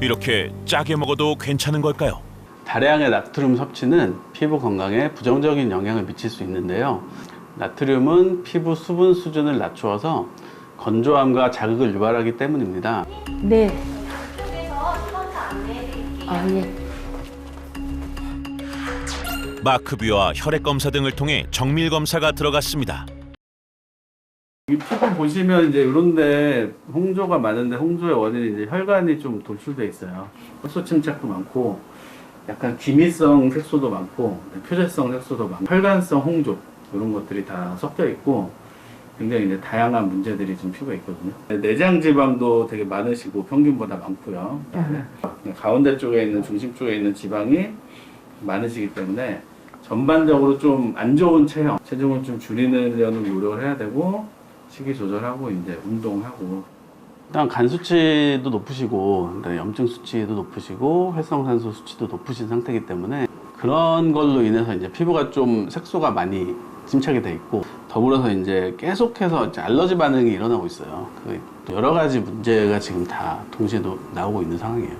이렇게 짜게 먹어도 괜찮은 걸까요? 다량의 나트륨 섭취는 피부 건강에 부정적인 영향을 미칠 수 있는데요. 나트륨은 피부 수분 수준을 낮추어서 건조함과 자극을 유발하기 때문입니다. 네. 아, 예. 마크뷰와 혈액 검사 등을 통해 정밀 검사가 들어갔습니다. 이 피부 보시면 이제 이런데 홍조가 많은데 홍조의 원인이 이제 혈관이 좀 돌출돼 있어요. 혈소 침착도 많고 약간 기미성 색소도 많고 표재성 색소도 많고 혈관성 홍조 이런 것들이 다 섞여 있고 굉장히 이제 다양한 문제들이 지금 피부에 있거든요. 내장 지방도 되게 많으시고 평균보다 많고요. 그다음에 가운데 쪽에 있는 중심 쪽에 있는 지방이 많으시기 때문에 전반적으로 좀 안 좋은 체형, 체중을 좀 줄이려는 노력을 해야 되고 식이 조절하고 이제 운동하고 일단 간 수치도 높으시고 염증 수치도 높으시고 활성산소 수치도 높으신 상태이기 때문에 그런 걸로 인해서 이제 피부가 좀 색소가 많이 침착이 돼 있고 더불어서 이제 계속해서 이제 알러지 반응이 일어나고 있어요. 그 여러 가지 문제가 지금 다 동시에 노- 나오고 있는 상황이에요.